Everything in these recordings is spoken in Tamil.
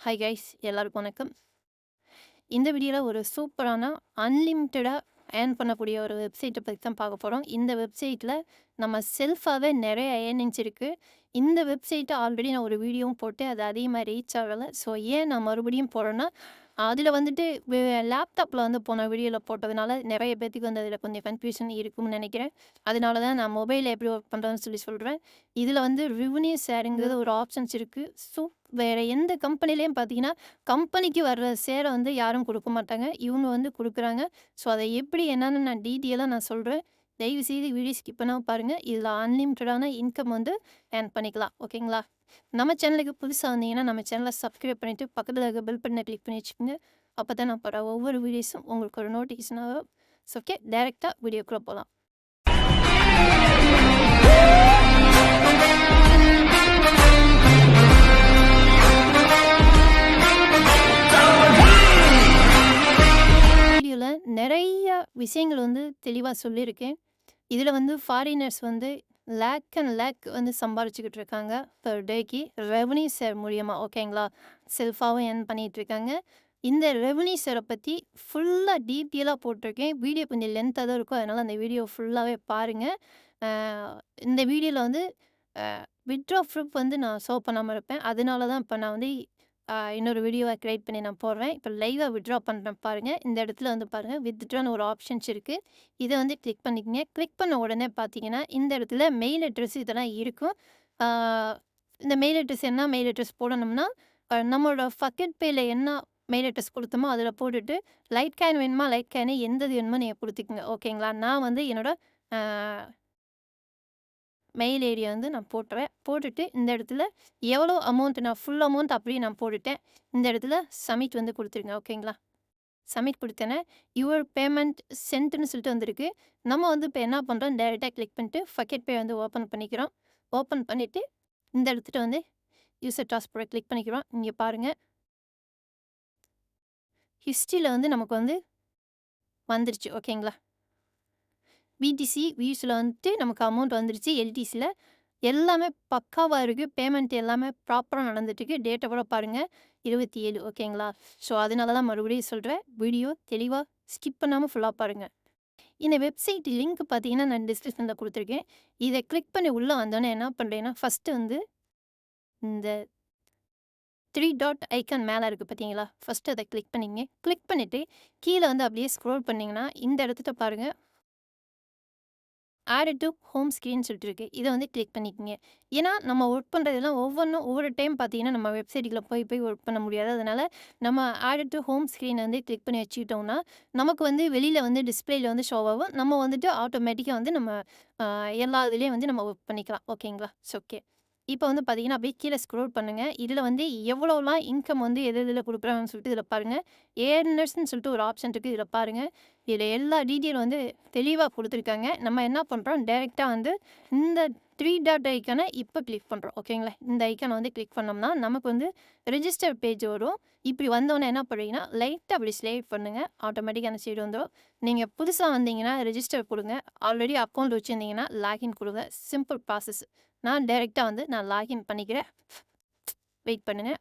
ஹாய் கைஸ் எல்லாருக்கும் வணக்கம். இந்த வீடியோவில் ஒரு சூப்பரான அன்லிமிட்டடாக ஏர்ன் பண்ணக்கூடிய ஒரு வெப்சைட்டை பற்றி தான் பார்க்க போகிறோம் இந்த வெப்சைட்டில் நம்ம செல்ஃபாகவே நிறைய ஏர்னிங்ஸ் இருக்குது இந்த வெப்சைட்டை ஆல்ரெடி நான் ஒரு வீடியோவும் போட்டு அது அதிகமாக ரீச் ஆகலை. ஸோ ஏன் நான் மறுபடியும் போகிறேன்னா அதில் வந்துட்டு லேப்டாப்பில் வந்து போன வீடியோவில் போட்டதுனால நிறைய பேர்த்துக்கு வந்து அதில் கொஞ்சம் கன்ஃபியூஷன் இருக்கும்னு நினைக்கிறேன். அதனால தான் நான் மொபைலில் எப்படி ஒர்க் பண்ணுறேன்னு சொல்லி சொல்கிறேன் இதில் வந்து ரிவன்யூ ஷேருங்கிறது ஒரு ஆப்ஷன்ஸ் இருக்குது ஸோ வேறு எந்த கம்பெனிலையும் பார்த்தீங்கன்னா கம்பெனிக்கு வர்ற ஷேரை வந்து யாரும் கொடுக்க மாட்டாங்க. இவங்க வந்து கொடுக்குறாங்க. ஸோ அதை எப்படி என்னன்னு நான் டீட்டெயிலாக நான் சொல்கிறேன் தயவு செய்து வீடியோ ஸ்கிப் பண்ணாமல் பாருங்கள் இதில் அன்லிமிட்டடான இன்கம் வந்து ஏர்ன் பண்ணிக்கலாம். ஓகேங்களா நம்ம சேனலுக்கு புதுசாக வந்தீங்கன்னா நம்ம சேனலை சப்ஸ்கிரைப் பண்ணிவிட்டு பக்கத்தில் இருக்க பெல் பட்டனை கிளிக் பண்ணி வச்சுக்கோங்க. அப்போ தான் நான் போகிற ஒவ்வொரு வீடியோஸும் உங்களுக்கு ஒரு நோட்டிஃபிகேஷனாக ஸோ ஓகே டேரெக்டாக வீடியோக்குள்ளே போகலாம் வீடியோவில் நிறைய விஷயங்கள் வந்து தெளிவாக சொல்லியிருக்கேன். இதில் வந்து ஃபாரினர்ஸ் வந்து லேக் அண்ட் லேக் வந்து சம்பாரிச்சுக்கிட்டு இருக்காங்க பெர் டேக்கு ரெவன்யூ ஷேர் மூலியமாக ஓகேங்களா செல்ஃபாகவும் ஏர்ன் பண்ணிகிட்டு இருக்காங்க இந்த ரெவன்யூ ஷேரை பற்றி ஃபுல்லாக டீட்டெயிலாக போட்டிருக்கேன். வீடியோ கொஞ்சம் லென்த்தாக தான் இருக்கும். அதனால் அந்த வீடியோ ஃபுல்லாகவே பாருங்கள் இந்த வீடியோவில் வந்து விட்ரா ப்ரூஃப் வந்து நான் ஷோ பண்ணாமல் இருப்பேன். அதனால தான் இப்போ நான் வந்து இன்னொரு வீடியோவை க்ரியேட் பண்ணி நான் போடுறேன். இப்போ லைவாக விட்ரா பண்ணுறேன் பாருங்கள் இந்த இடத்துல வந்து பாருங்கள் வித்ட்ரான்னு ஒரு ஆப்ஷன்ஸ் இருக்குது இதை வந்து கிளிக் பண்ணிக்கங்க. கிளிக் பண்ண உடனே பார்த்தீங்கன்னா இந்த இடத்துல மெயில் அட்ரஸ் இதெல்லாம் இருக்கும். இந்த மெயில் அட்ரஸ் என்ன மெயில் அட்ரஸ் போடணும்னா நம்மளோட ஃபக்கெட் பேயில் என்ன மெயில் அட்ரஸ் கொடுத்தோமோ அதில் போட்டுட்டு லைட் கேன் வேணுமா லைட் கேனு எந்தது வேணுமோ நீங்கள் கொடுத்துக்குங்க. ஓகேங்களா? நான் வந்து என்னோடய மெயில் ஏரியா வந்து நான் போட்டுறேன். போட்டுட்டு இந்த இடத்துல எவ்வளோ அமௌண்ட் நான் ஃபுல் அமௌண்ட் அப்படியே நான் போட்டுட்டேன். இந்த இடத்துல சமிட் வந்து கொடுத்துருங்க ஓகேங்களா சப்மிட் கொடுத்தேனே யுவர் பேமெண்ட் சென்ட்னு சொல்லிட்டு வந்திருக்கு. நம்ம வந்து இப்போ என்ன பண்ணுறோம் டேரெக்டாக கிளிக் பண்ணிட்டு ஃபக்கெட் பே வந்து ஓப்பன் பண்ணிக்கிறோம். ஓப்பன் பண்ணிவிட்டு இந்த இடத்துல வந்து யூசர் ட்ரான்ஸ்போர்ட் கிளிக் பண்ணிக்கிறோம். இங்கே பாருங்கள் ஹிஸ்ட்ரியில் வந்து நமக்கு வந்து வந்துருச்சு ஓகேங்களா பிடிசி வியூஸில் வந்துட்டு நமக்கு அமௌண்ட் வந்துருச்சு. எல்டிசியில் எல்லாமே பக்காவாக இருக்குது பேமெண்ட் எல்லாமே ப்ராப்பராக நடந்துட்டுருக்கு. டேட்டை கூட பாருங்கள் இருபத்தி ஏழு ஓகேங்களா ஸோ அதனால தான் மறுபடியும் சொல்கிறேன் வீடியோ தெளிவாக ஸ்கிப் பண்ணாமல் ஃபுல்லாக பாருங்கள் இந்த வெப்சைட் லிங்க் பார்த்தீங்கன்னா நான் டிஸ்கிரிப்ஷனில் கொடுத்துருக்கேன். இதை கிளிக் பண்ணி உள்ளே வந்தோன்னே என்ன பண்ணுறேன்னா ஃபஸ்ட்டு வந்து இந்த த்ரீ டாட் ஐக்கான் மேலே இருக்குது பார்த்தீங்களா ஃபஸ்ட்டு அதை கிளிக் பண்ணிங்க. கிளிக் பண்ணிவிட்டு கீழே வந்து அப்படியே ஸ்க்ரோல் பண்ணிங்கன்னா இந்த இடத்துல பாருங்கள் ஆட் டு ஹோம் ஸ்க்ரீன் சொல்லிட்டு இருக்குது இதை வந்து கிளிக் பண்ணிக்கோங்க. ஏன்னா நம்ம ஒர்க் பண்ணுறதுலாம் ஒவ்வொன்றும் ஒவ்வொரு டைம் பார்த்தீங்கன்னா நம்ம வெப்சைட்டில் போய் போய் ஒர்க் பண்ண முடியாது. அதனால் நம்ம ஆட் டு ஹோம் ஸ்க்ரீனை வந்து கிளிக் பண்ணி வச்சுக்கிட்டோம்னா நமக்கு வந்து வெளியில் வந்து டிஸ்பிளேயில் வந்து ஷோ ஆகும். நம்ம வந்துட்டு ஆட்டோமேட்டிக்காக வந்து நம்ம எல்லா இதுலேயும் வந்து நம்ம ஒர்க் பண்ணிக்கலாம். ஓகேங்களா ஓகே இப்போ வந்து பார்த்தீங்கன்னா அப்படியே கீழே ஸ்க்ரோல் பண்ணுங்கள் இதில் வந்து எவ்வளோலாம் இன்கம் வந்து எது எதில் கொடுக்குறாங்கன்னு சொல்லிட்டு இதில் பாருங்கள் ஏர்னர்ஸ்னு சொல்லிட்டு ஒரு ஆப்ஷன் இருக்குது இதில் பாருங்கள் இதில் எல்லா டீட்டெயில் வந்து தெளிவாக கொடுத்துருக்காங்க. நம்ம என்ன பண்ணுறோம் டைரெக்டாக வந்து இந்த த்ரீ டாட் ஐக்கானை இப்போ கிளிக் பண்ணுறோம் ஓகேங்களா இந்த ஐக்கானை வந்து கிளிக் பண்ணோம்னா நமக்கு வந்து ரிஜிஸ்டர் பேஜ் வரும். இப்படி வந்தோன்னே என்ன பண்ணுறீங்கன்னா லைட்டாக அப்படி ஸ்லேவ் பண்ணுங்கள் ஆட்டோமேட்டிக்கான சைடு வந்துடும் நீங்கள் புதுசாக வந்தீங்கன்னா ரிஜிஸ்டர் கொடுங்க. ஆல்ரெடி அக்கௌண்ட் வச்சுருந்தீங்கன்னா லாகின் கொடுங்க. சிம்பிள் ப்ராசஸ் நான் டைரெக்டாக வந்து நான் லாகின் பண்ணிக்கிறேன். வெயிட் பண்ணுங்க.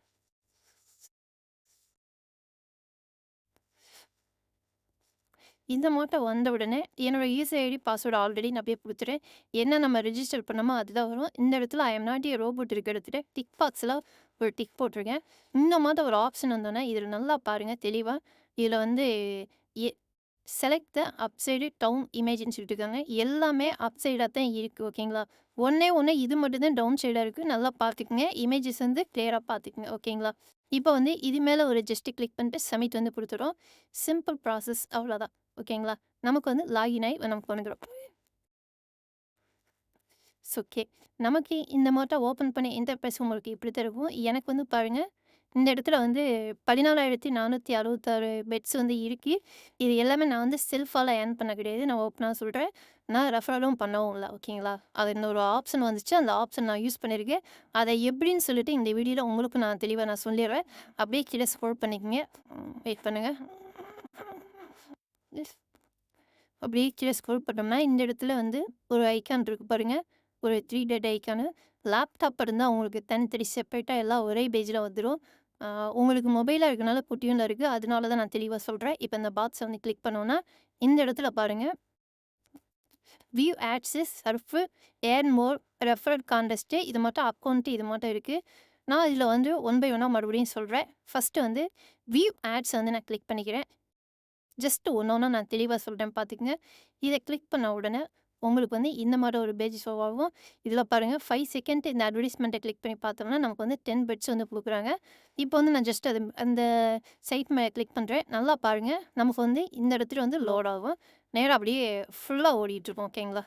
இந்த மாட்டம் வந்த உடனே என்னோடய யூசர் ஐடி பாஸ்வேர்டு ஆல்ரெடி நான் அப்படியே கொடுத்துட்டேன். என்ன நம்ம ரிஜிஸ்டர் பண்ணோமோ அதுதான் வரும். இந்த இடத்துல I am not a robot இருக்க எடுத்துகிட்டு டிக் பாக்ஸில் ஒரு டிக் போட்டிருக்கேன். இந்த மாதிரி ஒரு ஆப்ஷன் வந்தோன்னே இதில் நல்லா பாருங்கள் தெளிவாக இதில் வந்து எ செலக்ட் த அப்சைடு டவுன் இமேஜின்னு சொல்லிட்டு இருக்காங்க. எல்லாமே அப்சைடாக தான் இருக்குது ஓகேங்களா ஒன்றே ஒன்று இது மட்டும்தான் டவுன் சைடாக இருக்குது நல்லா பார்த்துக்குங்க இமேஜஸ் வந்து கிளியராக பார்த்துக்குங்க ஓகேங்களா? இப்போ வந்து இது மேலே ஒரு ஜஸ்ட்டு கிளிக் பண்ணிட்டு சமிட் வந்து கொடுத்துரும் சிம்பிள் ப்ராசஸ் அவ்வளோதான் ஓகேங்களா? நமக்கு வந்து லாகின் ஆகி நமக்கு வந்துடும் ஓகே நமக்கு இந்த மாட்டை ஓப்பன் பண்ணி இன்டர்பேஸ் உங்களுக்கு இப்படி தான் இருக்கும். எனக்கு வந்து பாருங்கள் இந்த இடத்துல வந்து பதினாலாயிரத்தி நானூற்றி அறுபத்தாறு பெட்ஸ் வந்து இருக்கு. இது எல்லாமே நான் வந்து செல்ஃபால் ஏர்ன் பண்ண கிடையாது. நான் ஓப்பனாக சொல்கிறேன் நான் ரெஃபரலும் பண்ணவும் இல்லை ஓகேங்களா? அது இந்த ஒரு ஆப்ஷன் வந்துச்சு. அந்த ஆப்ஷன் நான் யூஸ் பண்ணியிருக்கேன் அதை எப்படின்னு சொல்லிட்டு இந்த வீடியோவில் உங்களுக்கு நான் தெளிவாக நான் சொல்லிடுறேன். அப்படியே கீழே ஸ்க்ரோல் பண்ணிக்கோங்க. வெயிட் பண்ணுங்கள் அப்படியே கீழே ஸ்க்ரோல் பண்ணோம்னா இந்த இடத்துல வந்து ஒரு ஐக்கான் இருக்கு பாருங்க. ஒரு த்ரீ டேட் ஐக்கானு லேப்டாப் இருந்தால் உங்களுக்கு தனித்தனி செப்பரேட்டாக எல்லாம் ஒரே பேஜில் வந்துடும் உங்களுக்கு மொபைலாக இருக்கனால புட்டியும் இருக்குது அதனால தான் நான் தெளிவாக சொல்கிறேன் இப்போ இந்த பாக்ஸை வந்து கிளிக் பண்ணோன்னா இந்த இடத்துல பாருங்கள் view ads, surf, earn more, referral contest இது மட்டும் அக்கௌண்ட்டு இது மட்டும் இருக்குது நான் இதில் வந்து ஒன் பை ஒன்றா மறுபடியும் சொல்கிறேன் ஃபஸ்ட்டு வந்து வியூ ஆட்ஸ் வந்து நான் கிளிக் பண்ணிக்கிறேன். ஜஸ்ட் ஒன்று ஒன்றா நான் தெளிவாக சொல்கிறேன் பார்த்துக்குங்க இதை கிளிக் பண்ண உடனே உங்களுக்கு வந்து இந்த மாதிரி ஒரு பேஜ் ஷோ ஆகும். இதில பாருங்க ஃபைவ் செகண்ட் இந்த அட்வர்டைஸ்மெண்ட்டை கிளிக் பண்ணி பார்த்தோம்னா, நமக்கு வந்து 10 பெட்ஸ் வந்து கொடுக்குறாங்க இப்போ வந்து நான் ஜஸ்ட் அது அந்த சைட் மேலே கிளிக் பண்றேன். நல்லா பாருங்க. நமக்கு வந்து இந்த இடத்துல வந்து லோட் ஆகும். நேரா அப்படியே ஃபுல்லா ஓடிட்டுருப்போம் ஓகேங்களா?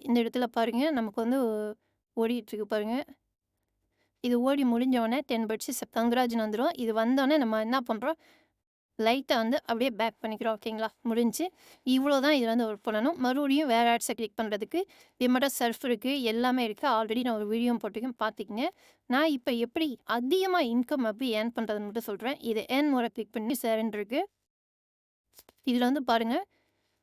இந்த இடத்துல பாருங்க. நமக்கு வந்து ஓடிட்டுருக்கு பாருங்க. இது ஓடி முடிஞ்சோனே 10 பெட்ஸ் தங்கராஜன் வந்துரும். இது வந்தோனே நம்ம என்ன பண்றோம், லைட்டை வந்து அப்படியே பேக் பண்ணிக்கிறோம். ஓகேங்களா? முடிஞ்சு இவ்வளோ தான் இதில் வந்து ஒர்க் பண்ணணும். மறுபடியும் வேறு ஆட்ஸை கிளிக் பண்ணுறதுக்கு இது மட்டும் சர்ஃப் இருக்குது எல்லாமே இருக்குது ஆல்ரெடி நான் ஒரு வீடியோ போட்டிருக்கேன் பார்த்துக்கங்க. நான் இப்போ எப்படி அதிகமாக இன்கம் அப்படி ஏர்ன் பண்ணுறதுன்னு மட்டும் சொல்கிறேன் இது ஏர்ன் முறை கிளிக் பண்ணி சேரன் இருக்குது இதில் வந்து பாருங்கள்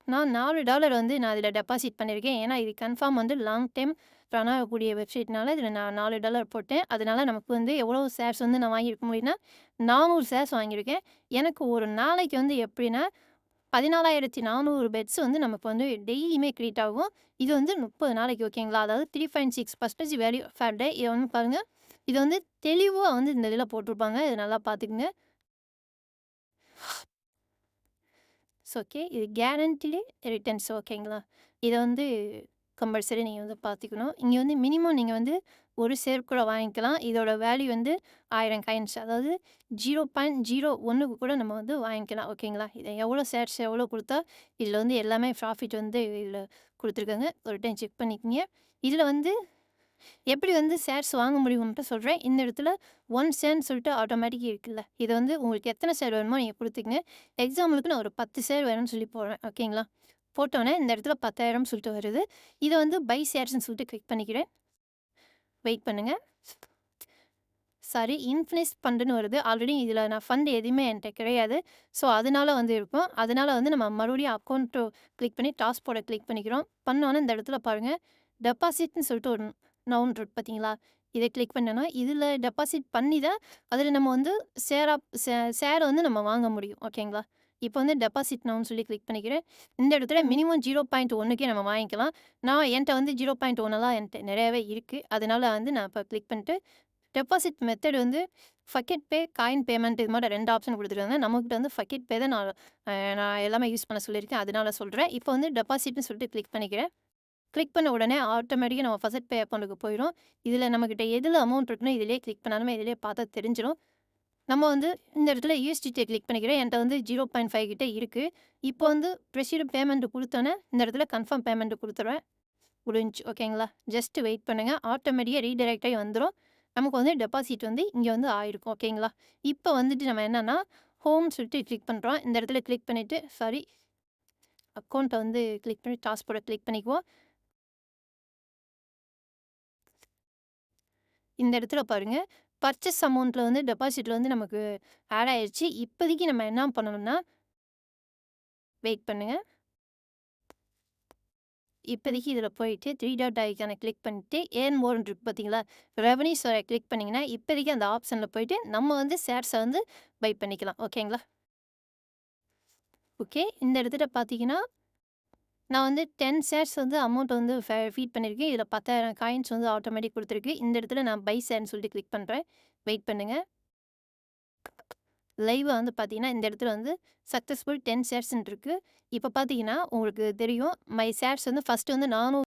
நான் நாலு டாலர் வந்து நான் இதில் டெபாசிட் பண்ணியிருக்கேன். ஏன்னா, இது கன்ஃபார்ம் வந்து லாங் டைம் ரன் ஆகக்கூடிய வெப்சைட்னால இதில் நான் நாலு டாலர் போட்டேன். அதனால் நமக்கு வந்து எவ்வளோ ஷேர்ஸ் வந்து நான் வாங்கியிருக்க முடியும்னா, 400 ஷேர்ஸ் வாங்கியிருக்கேன். எனக்கு ஒரு நாளைக்கு வந்து எப்படின்னா, 14,400 பெட்ஸ் வந்து நமக்கு வந்து டெய்லியுமே க்ரியேட் ஆகும். இது வந்து 30 நாளைக்கு ஓகேங்களா? அதாவது 3.6% வேல்யூ ஃபேர் டே. இதை வந்து பாருங்கள் இது வந்து தெளிவாக வந்து இந்த இதில் போட்டிருப்பாங்க. இதை நல்லா பார்த்துக்கங்க. So okay. இது கேரண்டிலே ரிட்டர்ன்ஸ் ஓகேங்களா? இதை வந்து கம்பல்சரி நீங்கள் வந்து பார்த்துக்கணும். இங்கே வந்து மினிமம் நீங்கள் வந்து ஒரு ஷேர் கூட வாங்கிக்கலாம். இதோட வேல்யூ வந்து ஆயிரம் காயின்ஸ் அதாவது 0.01க்கு கூட நம்ம வந்து வாங்கிக்கலாம். ஓகேங்களா? இதை எவ்வளோ ஷேர்ஸ் எவ்வளோ கொடுத்தா இதில் வந்து எல்லாமே ப்ராஃபிட் வந்து இதில் கொடுத்துருக்காங்க ஒரு டைம் செக் பண்ணிக்கிங்க இதில் வந்து எப்படி வந்து ஷேர்ஸ் வாங்க முடியும்ன்ட்டு சொல்கிறேன் இந்த இடத்துல ஒன் ஷேர்னு சொல்லிட்டு ஆட்டோமேட்டிக் இருக்குல்ல. இதை வந்து உங்களுக்கு எத்தனை ஷேர் வேணுமோ நீங்கள் குடுத்துக்கங்க. எக்ஸாம்பிளுக்கு நான் ஒரு 10 ஷேர் வேணும்னு சொல்லி போடுறேன். ஓகேங்களா? போட்டோன்னே இந்த இடத்துல 10,000ன்னு சொல்லிட்டு வருது. இதை வந்து பை ஷேர்ஸ்னு சொல்லிட்டு கிளிக் பண்ணிக்கிறேன். வெயிட் பண்ணுங்கள் சாரி இன்ஃபினிஸ் ஃபண்டுன்னு வருது. ஆல்ரெடி இதில் நான் ஃபண்ட் எதுவுமே என்கிட்ட கிடையாது. ஸோ, அதனால வந்து இருப்போம் அதனால் வந்து நம்ம மறுபடியும் அக்கௌண்ட்டு கிளிக் பண்ணி டாஸ்க்போர்ட கிளிக் பண்ணிக்கிறோம். பண்ணோன்னே இந்த இடத்துல பாருங்கள் டெபாசிட்னு சொல்லிட்டு ஒரு நவுன் இருக்கு பார்த்தீங்களா? இத கிளிக் பண்ணோன்னா, இதில டெபாசிட் பண்ணி தான் அதில நம்ம வந்து ஷேரா ஷேர் வந்து நம்ம வாங்க முடியும். ஓகேங்களா? இப்போ வந்து டெபாசிட் நவுன்னு சொல்லி கிளிக் பண்ணிக்கிறேன். இந்த இடத்துல மினிமம் 0.1க்கே நம்ம வாங்கிக்கலாம். நான் என்ட்ட வந்து 0.1லாம் என்ட்ட நிறையாவே இருக்கு. அதனால வந்து நான் இப்ப கிளிக் பண்ணிட்டு டெபாசிட் மெத்தட் வந்து ஃபக்கெட் பே, காயின் பேமெண்ட் இது மாரி 2 ஆப்ஷன் குடுத்துருக்காங்க. நம்மகிட்ட வந்து ஃபக்கெட் பே தான் நான் நான் எல்லாமே யூஸ் பண்ண சொல்லியிருக்கேன். அதனால சொல்றேன். இப்போ வந்து டெபாசிட்ன்னு சொல்லிட்டு கிளிக் பண்ணிக்கிறேன். கிளிக் பண்ண உடனே ஆட்டோமேட்டிக்காக நம்ம ஃபர்ஸ்ட் பே அக்கௌண்ட்டுக்கு போயிடும் இதில் நம்மக்கிட்ட எதில் அமௌண்ட் இருக்குனோ இதிலே கிளிக் பண்ணாலுமே இதிலே பார்த்தா தெரிஞ்சிடும் நம்ம வந்து இந்த இடத்துல யூஎஸ்டிடிய கிளிக் பண்ணிக்கிறேன். என்கிட்ட வந்து 0.5 கிட்ட இருக்கு. இப்போ வந்து ப்ரெஷீடு பேமெண்ட் கொடுத்தோன்னே இந்த இடத்துல கன்ஃபார்ம் பேமெண்ட் கொடுத்துருவேன் முடிஞ்சு ஓகேங்களா? ஜஸ்ட் வெயிட் பண்ணுங்க. ஆட்டோமேட்டிக்காக ரீடைரக்ட் வந்துடும் நமக்கு வந்து டெபாசிட் வந்து இங்கே வந்து ஆயிருக்கும். ஓகேங்களா? இப்போ வந்துட்டு நம்ம என்னன்னா, ஹோம் சொல்லிட்டு கிளிக் பண்றோம். இந்த இடத்துல கிளிக் பண்ணிட்டு சாரி அக்கௌண்ட்டை வந்து கிளிக் பண்ணி டாஸ்போர்ட்டை கிளிக் பண்ணிக்குவோம். இந்த இடத்துல பாருங்கள் பர்ச்சேஸ் அமௌண்ட்டில் வந்து டெபாசிட்டில் வந்து நமக்கு ஆட் ஆயிடுச்சு இப்போதைக்கு நம்ம என்ன பண்ணணும்னா வெயிட் பண்ணுங்கள் இப்போதைக்கு இதில் போயிட்டு த்ரீ டாட் ஐகான கிளிக் பண்ணிவிட்டு ஏர்ன் மோர்ன்னு இருக்கு பார்த்தீங்களா? ரெவென்யூஸ கிளிக் பண்ணிங்கன்னா இப்போதைக்கு அந்த ஆப்ஷனில் போயிட்டு நம்ம வந்து ஷேர்ஸை வந்து பை பண்ணிக்கலாம். ஓகேங்களா? ஓகே. இந்த இடத்துல பார்த்தீங்கன்னா, நான் வந்து 10 ஷேர்ஸ் வந்து அமௌண்ட் வந்து ஃபே ஃபீட் பண்ணியிருக்கேன். இதில் பத்தாயிரம் காயின்ஸ் வந்து ஆட்டோமேட்டிக் கொடுத்துருக்கு. இந்த இடத்துல நான் பை ஷேர்னு சொல்லிட்டு கிளிக் பண்ணுறேன் வெயிட் பண்ணுங்கள் லைவா வந்து பார்த்தீங்கன்னா, இந்த இடத்துல வந்து சக்ஸஸ்ஃபுல் டென் ஷேர்ஸ்ன்னு இருக்குது இப்போ பார்த்தீங்கன்னா, உங்களுக்கு தெரியும் மை ஷேர்ஸ் வந்து ஃபஸ்ட்டு வந்து 400